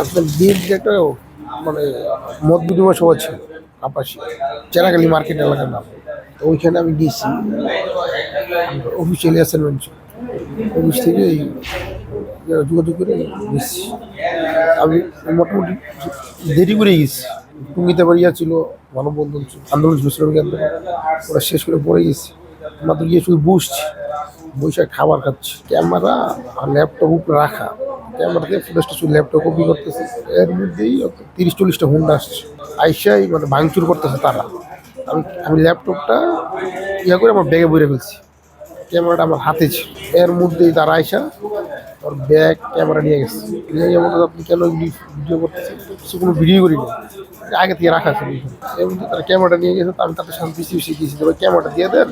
আপনার বিএনপি একটা মানে মত বিনিময় সভা ছিল আপাশি চেরাগালি মার্কেট এলাকার নাম। ওইখানে আমি গেছি। অফিসিয়ালি অ্যাসাইনমেন্ট ছিল। অফিস থেকে এই যোগাযোগ করে গেছি। আমি মোটামুটি দেরি করে গেছি। টুঙ্গিতে বাড়িয়া ছিল, মানববন্ধন ছিল, আন্দোলন ছিল শ্রমিক আন্দোলন। ওরা শেষ করে পড়ে গেছি। তো গিয়ে শুধু বসছি। বসে খাবার খাচ্ছি। ক্যামেরা আর ল্যাপটপ উপরে রাখা। ক্যামেরাতে ফুটেজটা শুধু ল্যাপটপ করতেছে। এর মধ্যেই তিরিশ চল্লিশটা হুন্ডা আসছে। আইসাই মানে ভাঙচুর করতেছে তারা। আমি আমি ল্যাপটপটা ইয়া করে আমার ব্যাগে বইরে ফেলছি। ক্যামেরাটা আমার হাতে ছিল। এর মধ্যেই তারা আইসা ওর ব্যাগ ক্যামেরা নিয়ে গেছে। নিয়ে গিয়ে বলতে আপনি কেন ভিডিও করতেছেন? সে কোনো ভিডিও করি না আগে থেকে রাখা এখানে। এর মধ্যে তারা ক্যামেরাটা নিয়ে গেছে, আমি তাদের বেশি বেশি গিয়েছি। তবে ক্যামেরাটা দিয়ে দেন,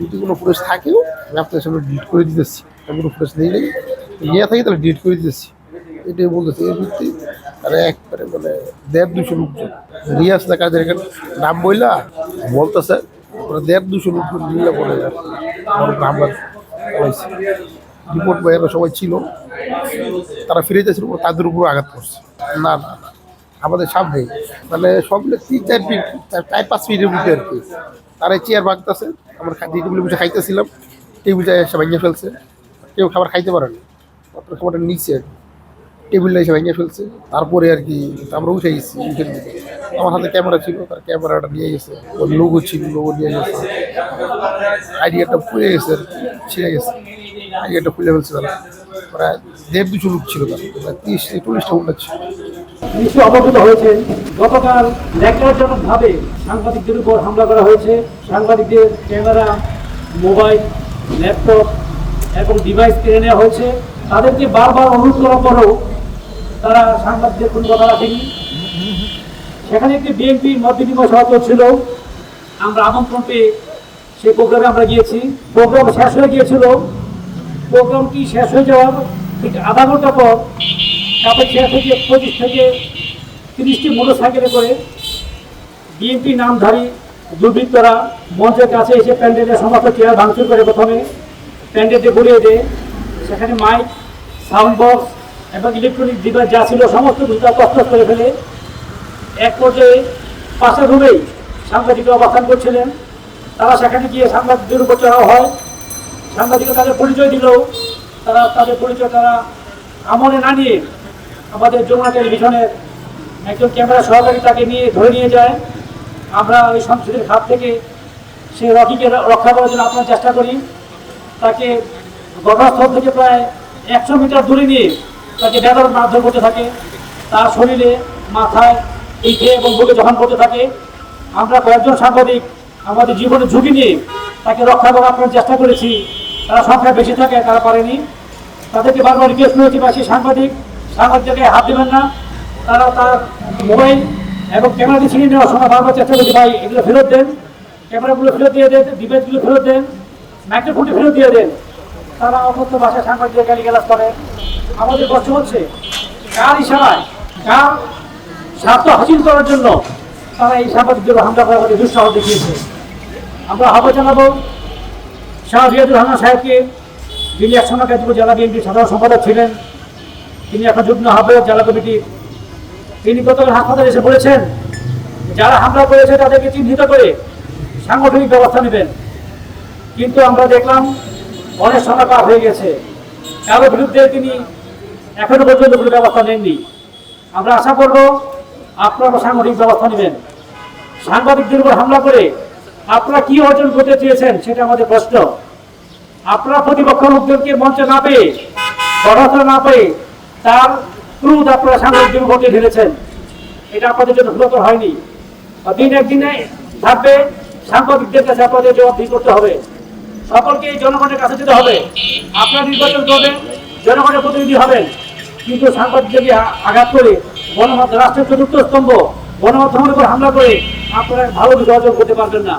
যদি কোনো ফুটেজ থাকেও আমি আপনাদের সামনে ডিলিট করে দিতেছি। আমি কোনো ফুটেজ নেই নেই। নিয়ে থাকি তাহলে ডিলিট করে দিতেছি। এটাই বলতেছে, এর ভিত্তি তারা একবারে মানে দেড় দুশো লোকজন। রিয়াজ না কাজের এখানে? নাম বইলা? বলতেছে দেড় দুশো লোকজন আমার উপরে হামলা রিপোর্ট বয়েরা সবাই ছিল। তারা ফিরে যাচ্ছিল তাদের উপর আঘাত করছে। না না আমাদের সামনে মানে সব তিন, চার ফিট চার পাঁচ ফিটের মধ্যে আর কি। তারা চেয়ার বাগতেছে আমরা টেবিলে বসে খাইতেছিলাম টেবিলটা এসে ভাঙিয়ে ফেলছে। কেউ খাবার খাইতে পারেনি। মাত্র খাবারটা নিচে টেবিলটা এসে ভেঙে ফেলছে। তারপরে আর কি আমরা উঠে গেছি উঠে আমার হাতে ক্যামেরা ছিল, তার ক্যামেরাটা নিয়ে গেছে, ওর লোগো ছিল লোগো নিয়ে গেছে। আইডিয়াটা ফুলে গেছে ছিঁড়ে গেছে। আইডিয়াটা ফুলে ফেলছে তারা। প্রায় দেড় দুশো লোক ছিল তারা, প্রায় তিরিশ চল্লিশটা উন্নত ছিল। নিশ্চয় অবগত হয়েছে, গতকাল ন্যাক্কারজনক ভাবে সাংবাদিকদের উপর হামলা করা হয়েছে। সাংবাদিকদের ক্যামেরা, মোবাইল, ল্যাপটপ এবং ডিভাইস কেড়ে নেওয়া হয়েছে। তাদেরকে বারবার অনুরোধ করার পরেও তারা সাংবাদিকদের কোনো কথা রাখেনি। সেখানে একটি বিএনপি মত বিনিময় সভা ছিল। আমরা আমন্ত্রণ পেয়ে সেই প্রোগ্রামে আমরা গিয়েছি। প্রোগ্রাম শেষ হয়ে গিয়েছিল। প্রোগ্রামটি শেষ হয়ে যাওয়ার ঠিক আধা ঘণ্টা পর কাপাসিয়া থেকে পঁচিশ থেকে তিরিশটি মোটর সাইকেলে করে বিএনপি নামধারী দুর্বৃত্তরা মঞ্চের কাছে এসে প্যান্ডেলের সমস্ত চেয়ার ভাঙচুর করে প্রথমে প্যান্ডেলটি গড়িয়ে দেয়। সেখানে মাইক সাউন্ড বক্স এবং ইলেকট্রনিক ডিভাইস যা ছিল, সমস্ত দুটা তস্তস করে ফেলে এক পর্যায়ে পাশের রুমেই সাংবাদিকরা অবস্থান করছিলেন। তারা সেখানে গিয়ে সাংবাদিকদের উপর চড়াও হয়। সাংবাদিকরা তাদের পরিচয় দিলেও তারা তাদের পরিচয় তারা আমলে না নিয়ে আমাদের যমুনা টেলিভিশনের একজন ক্যামেরা সহকারী তাকে নিয়ে ধরে নিয়ে যায়। আমরা ওই সংসদের হাত থেকে সেই রকিকে রক্ষা করার জন্য আপনার চেষ্টা করি। তাকে ঘটনাস্থল থেকে প্রায় একশো মিটার দূরে নিয়ে তাকে বেদর মারধর করতে থাকে। তার শরীরে, মাথায়, পিঠে এবং বুকে যখন করতে থাকে। আমরা কয়েকজন সাংবাদিক আমাদের জীবনের ঝুঁকি নিয়ে তাকে রক্ষা করার আপনার চেষ্টা করেছি। তারা সংখ্যা বেশি থাকে, তারা পারেনি। তাদেরকে বারবার রিকোয়েস্ট করেছি বা সেই সাংবাদিক। সাংবাদিককে হাত দেবেন না। তারা তার মোবাইল এবং ক্যামেরাটি ছিনিয়ে নেওয়ার সময় বারবার চেষ্টা করছি, ভাই, এগুলো ফেরত দেন। ক্যামেরাগুলো ফেরত দিয়ে দেন, ডিভাইসগুলো ফেরত দেন। মাইক্রোফোনটি ফেরত দিয়ে দেন। তারা অকথ্য ভাষায় গালি গালাজ করে। আমাদের কষ্ট হচ্ছে, কার ইশারায়, কার স্বার্থ হাসিল করার জন্য তারা এই সাংবাদিকদের হামলা করার প্রতি দুঃসাহস দেখিয়েছে? আমরা আহ্বান জানাব শাহ রিয়াদুর রহমান সাহেবকে, যিনি একসময় গাজীপুর জেলা বিএনপির সাধারণ সম্পাদক ছিলেন, তিনি এখন যুগ্ম আহ্বায়ক জেলা কমিটির। তিনি গতকাল হাসপাতালে এসে বলেছেন, যারা হামলা করেছে তাদেরকে চিহ্নিত করে সাংগঠনিক ব্যবস্থা নেবেন। কিন্তু আমরা দেখলাম অনেক সময় পার হয়ে গেছে। কারও বিরুদ্ধে তিনি এখনও পর্যন্ত কোনো ব্যবস্থা নেননি। আমরা আশা করব আপনারা সাংগঠনিক ব্যবস্থা নেবেন। সাংবাদিকদের উপর হামলা করে আপনারা কি অর্জন করতে চেয়েছেন সেটা আমাদের প্রশ্ন। আপনারা প্রতিপক্ষ লোকজনকে মঞ্চে না পেয়ে গণহত্যা না পেয়ে তার ক্রুদ আপনারা সাংবাদিকদের উপর ঢেলেছেন। এটা আপনাদের জন্য সুরক্ষর হয়নি। দিন একদিনে থাকবে সাংবাদিকদের কাছে আপনাদের জবাবদিহি করতে হবে। সকলকে জনগণের কাছে যেতে হবে। আপনার নির্বাচন করবেন, জনগণের প্রতিনিধি হবেন। কিন্তু সাংবাদিকদেরকে আঘাত করে গণমাধ্যম, রাষ্ট্রের চতুর্থ স্তম্ভ, গণমাধ্যমের উপর হামলা করে আপনারা ভালো অর্জন করতে পারবেন না।